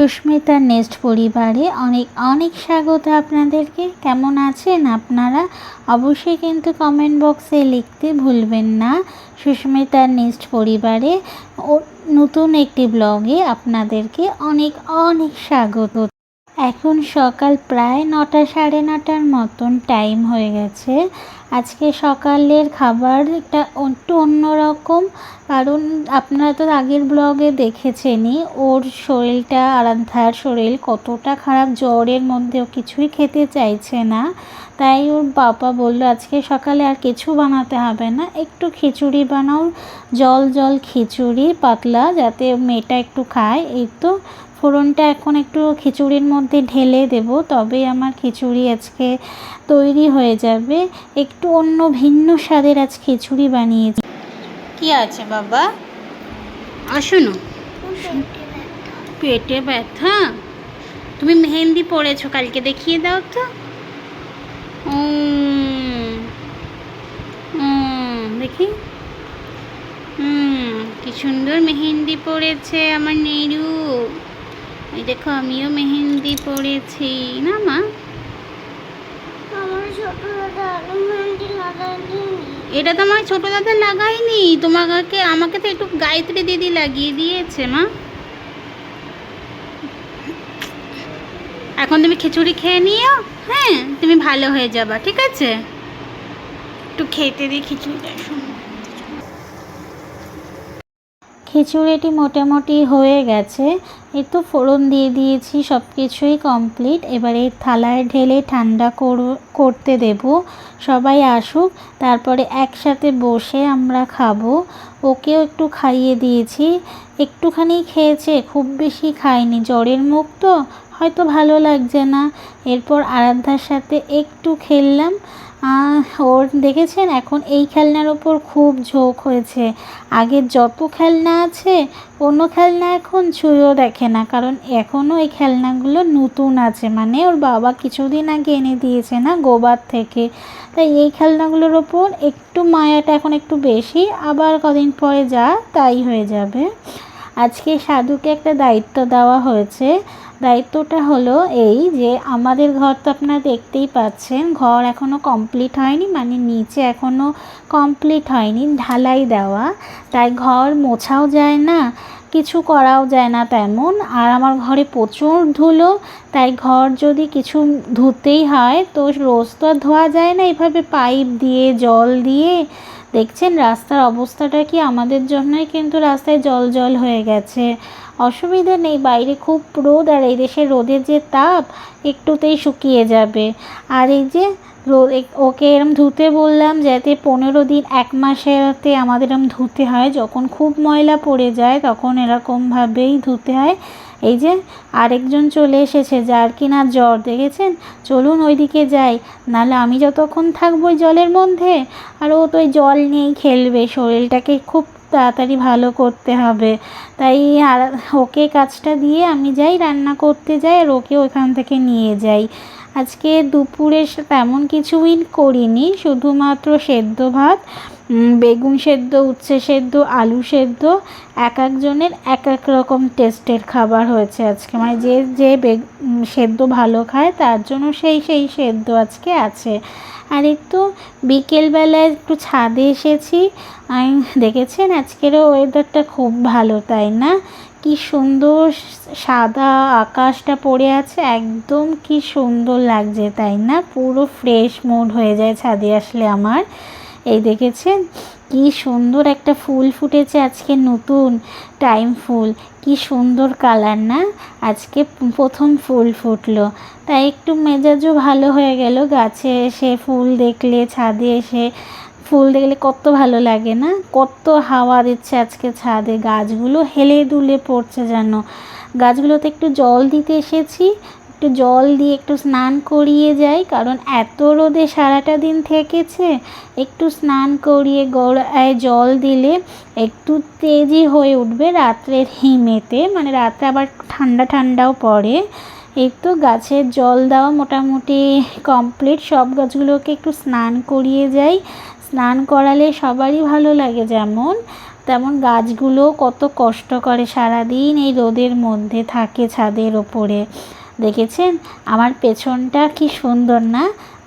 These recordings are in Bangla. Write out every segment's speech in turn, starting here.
সুস্মিতার নেস্ট পরিবারে অনেক অনেক স্বাগত আপনাদেরকে। কেমন আছেন আপনারা? অবশ্যই কিন্তু কমেন্ট বক্সে লিখতে ভুলবেন না। সুস্মিতা নেস্ট পরিবারে নতুন একটি ব্লগে আপনাদেরকে অনেক অনেক স্বাগত। এখন সকাল প্রায় নটা সাড়ে নটার মতন টাইম হয়ে গেছে। আজকে সকালের খাবার একটা একটু অন্যরকম, কারণ আপনারা তো আগের ব্লগে দেখেছেনই, ওর শরীরটা, আরাধ্যার শরীর কতটা খারাপ, জ্বরের মধ্যেও কিছুই খেতে চাইছে না। তাই ওর বাবা বলল, আজকে সকালে আর কিছু বানাতে হবে না, একটু খিচুড়ি বানাও, জল জল খিচুড়ি, পাতলা, যাতে মেয়েটা একটু খায়। এই তো ফোড়নটা এখন একটু খিচুড়ির মধ্যে ঢেলে দেব, তবে আমার খিচুড়ি আজকে তৈরি হয়ে যাবে। একটু অন্য ভিন্ন স্বাদের আজ খিচুড়ি বানিয়েছি। কি আছে বাবা? আসুন। পেটে ব্যথা? তুমি মেহেন্দি পড়েছো কালকে দেখিয়ে দাও তো। দেখি। হুম কি সুন্দর মেহেন্দি পড়েছে আমার নেরু এই দেখো আমিও মেহেন্দি পড়েছি না মা? এটা তো আমার ছোটো দাদা লাগাইনি তোমাকে আমাকে তো একটু গায়ত্রী দিদি লাগিয়ে দিয়েছে মা। এখন তুমি খিচুড়ি খেয়ে নিও। হ্যাঁ তুমি ভালো হয়ে যাবা ঠিক আছে? একটু খেতে দিই খিচুড়িটা শোনো। খিচুড়িটি মোটামুটি হয়ে গেছে। এই তো ফোড়ন দিয়ে দিয়েছি সব কিছুই কমপ্লিট এবারে থালায় ঢেলে ঠান্ডা করো- করতে দেব। সবাই আসুক, তারপরে একসাথে বসে আমরা খাব। ওকেও একটু খাইয়ে দিয়েছি। একটুখানি খেয়েছে, খুব বেশি খায়নি। জ্বরের মুখ তো, হয়তো ভালো লাগছে না। এরপর আরাধ্যার সাথে একটু খেললাম। ওর দেখেছেন? এখন এই খেলনার ওপর খুব ঝোঁক হয়েছে। আগের যত খেলনা আছে, অন্য খেলনা এখন ছুঁয়েও দেখে না। কারণ এখনও এই খেলনাগুলো নতুন আছে। মানে ওর বাবা কিছুদিন আগে এনে দিয়েছে না গোবার থেকে। তাই এই খেলনাগুলোর ওপর একটু মায়াটা এখন একটু বেশি। আবার কদিন পরে যা, তাই হয়ে যাবে। আজকে সাধুকে একটা দায়িত্ব দেওয়া হয়েছে। দায়িত্বটা হলো এই যে আমাদের ঘর তো আপনারা দেখতেই পাচ্ছেন, ঘর এখনও কমপ্লিট হয়নি মানে নিচে এখনও কমপ্লিট হয়নি, ঢালাই দেওয়া। তাই ঘর মোছাও যায় না, কিছু করাও যায় না তেমন। আর আমার ঘরে প্রচুর ধুলো, তাই ঘর যদি কিছু ধুতেই হয়, তো রোজ তো আর ধোয়া যায় না। এভাবে পাইপ দিয়ে, জল দিয়ে দেখছেন, রাস্তার অবস্থাটা কি আমাদের জন্যই কিন্তু রাস্তায় জল জল হয়ে গেছে। অসুবিধা নেই, বাইরে খুব রোদ আর এই দেশের রোদের যে তাপ একটুতেই শুকিয়ে যাবে। আর এই যে রো- এ- ওকে এরম ধুতে বললাম যাতে পনেরো দিন, এক মাসেতে আমাদের এরম ধুতে হয়। যখন খুব ময়লা পড়ে যায়, তখন এরকমভাবেই ধুতে হয়। এই যে আরেকজন চলে এসেছে যার কিনা জ্বর, দেখেছেন? চলুন ওইদিকে যাই, নাহলে আমি যতক্ষণ থাকব জলের মধ্যে। আর ও তো ওই জল নিয়েই খেলবে, শরীরটাকে খুব তাড়াতাড়ি ভালো করতে হবে। তাই আর ওকে কাজটা দিয়ে আমি যাই, রান্না করতে যাই, আর ওকে ওইখান থেকে নিয়ে যাই। আজকে দুপুরে তেমন কিছুই করিনি, শুধুমাত্র সেদ্ধ ভাত বেগুন সেদ্ধ, উচ্ছে সেদ্ধ, আলু সেদ্ধ, এক একজনের এক এক রকম টেস্টের খাবার হয়েছে আজকে। মানে যে যে বেগ সেদ্ধ ভালো খায়, তার জন্য সেই সেই সেদ্ধ আজকে আছে। আর একটু বিকেলবেলায় একটু ছাদে এসেছি। আমি দেখেছেন আজকেরও ওয়েদারটা খুব ভালো, তাই না? কি সুন্দর সাদা আকাশটা পড়ে আছে, একদম কি সুন্দর লাগছে, তাই না? পুরো ফ্রেশ মুড হয়ে যায় ছাদে আসলে আমার। এই দেখেছেন? কি সুন্দর একটা ফুল ফুটেছে আজকে নতুন, টাইম ফুল। কি সুন্দর কালার না? আজকে প্রথম ফুল ফুটলো। তাই একটু মেজাজও ভালো হয়ে গেল গাছে এসে ফুল দেখলে, ছাদে এসে ফুল দেখলে কত ভালো লাগে না? কত হাওয়া দিচ্ছে আজকে ছাদে। গাছগুলো হেলে দুলে পড়ছে যেন। গাছগুলোতে একটু জল দিতে এসেছি। একটু জল দিয়ে একটু স্নান করিয়ে যাই, কারণ এত রোদে সারাটা দিন থেকেছে। একটু স্নান করিয়ে গড়ায় জল দিলে একটু তেজি হয়ে উঠবে রাত্রের হিমেতে মানে রাত্রে আবার ঠান্ডা ঠান্ডাও পড়ে। তো গাছের জল দেওয়া মোটামুটি কমপ্লিট সব গাছগুলোকে একটু স্নান করিয়ে যাই। স্নান করালে সবারই ভালো লাগে যেমন, তেমন গাছগুলো কত কষ্ট করে সারাদিন এই রোদের মধ্যে থাকে ছাদের ওপরে। দেখেছেন? আমার পেছনটা কি সুন্দর না?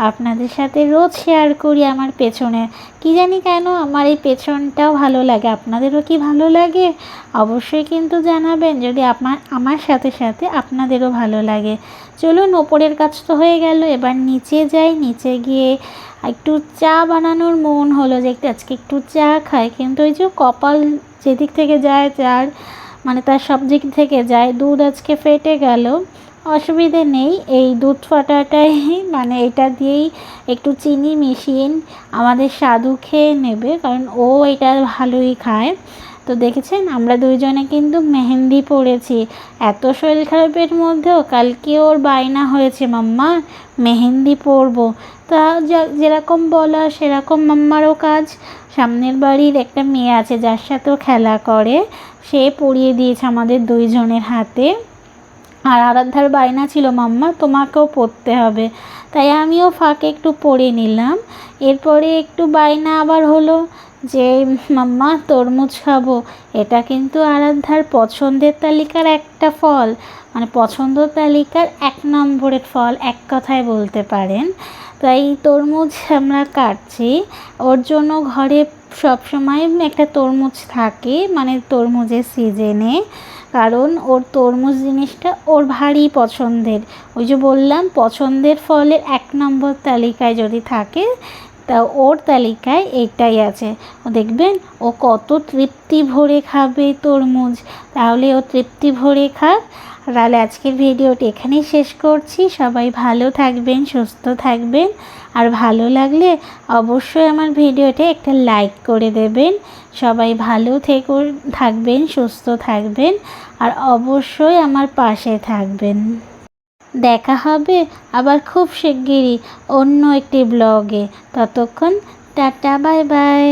আপনাদের সাথে রোজ শেয়ার করি আমার পেছনে। কি জানি কেন আমার এই পেছনটাও ভালো লাগে। আপনাদেরও কি ভালো লাগে? অবশ্যই কিন্তু জানাবেন। যদি আপনার, আমার সাথে সাথে আপনাদেরও ভালো লাগে। চলুন, ওপরের কাজ তো হয়ে গেল। এবার নিচে যাই। নিচে গিয়ে একটু চা বানানোর মন হলো যে আজকে একটু চা খাই। কিন্তু ওই যে কপাল যেদিক থেকে যায় চার মানে তার সব দিক থেকে যায়। দুধ আজকে ফেটে গেল। অসুবিধে নেই। এই দুধ ফাটাটাই মানে এটা দিয়েই একটু চিনি মিশিয়ে আমাদের স্বাদু খেয়ে নেবে, কারণ ও এটা ভালোই খায়। তো দেখেছেন, আমরা দুইজনে কিন্তু মেহেন্দি পড়েছি। এত শরীর খারাপের মধ্যেও কালকে ওর বায়না হয়েছে, মাম্মা, মেহেন্দি পরবো। তা যেরকম বলা সেরকম মাম্মারও কাজ। সামনের বাড়ির একটা মেয়ে আছে, যার সাথেও খেলা করে। সে পরিয়ে দিয়েছে আমাদের দুইজনের হাতে। আর আরাধ্যার বায়না ছিল, মাম্মা, তোমাকেও পড়তে হবে। তাই আমিও ফাঁকে একটু পড়ে নিলাম। এরপরে একটু বায়না আবার হলো যে, মাম্মা, তরমুজ খাব। এটা কিন্তু আরাধ্যার পছন্দের তালিকার একটা ফল। মানে পছন্দ তালিকার এক নম্বরের ফল, এক কথায় বলতে পারেন। তাই তরমুজ আমরা কাটছি। ওর জন্য ঘরে সবসময় একটা তরমুজ থাকে মানে তরমুজের সিজনে কারণ ওর তরমুজ জিনিসটা ওর ভারী পছন্দের। ওই যে বললাম, পছন্দের ফলের এক নম্বর তালিকায় যদি থাকে, তা ওর তালিকায় এইটাই আছে। ও দেখবেন, ও কত তৃপ্তি ভরে খাবে তরমুজ। তাহলে ও তৃপ্তি ভরে খাক। তাহলে আজকের ভিডিওটি এখানেই শেষ করছি। সবাই ভালো থাকবেন, সুস্থ থাকবেন। আর ভালো লাগলে অবশ্যই আমার ভিডিওটা একটা লাইক করে দেবেন। সবাই ভালো থেকে, থাকবেন, সুস্থ থাকবেন আর অবশ্যই আমার পাশে থাকবেন। দেখা হবে আবার খুব শিগগিরই অন্য একটি ব্লগে। ততক্ষণ টাটা, বাই বাই।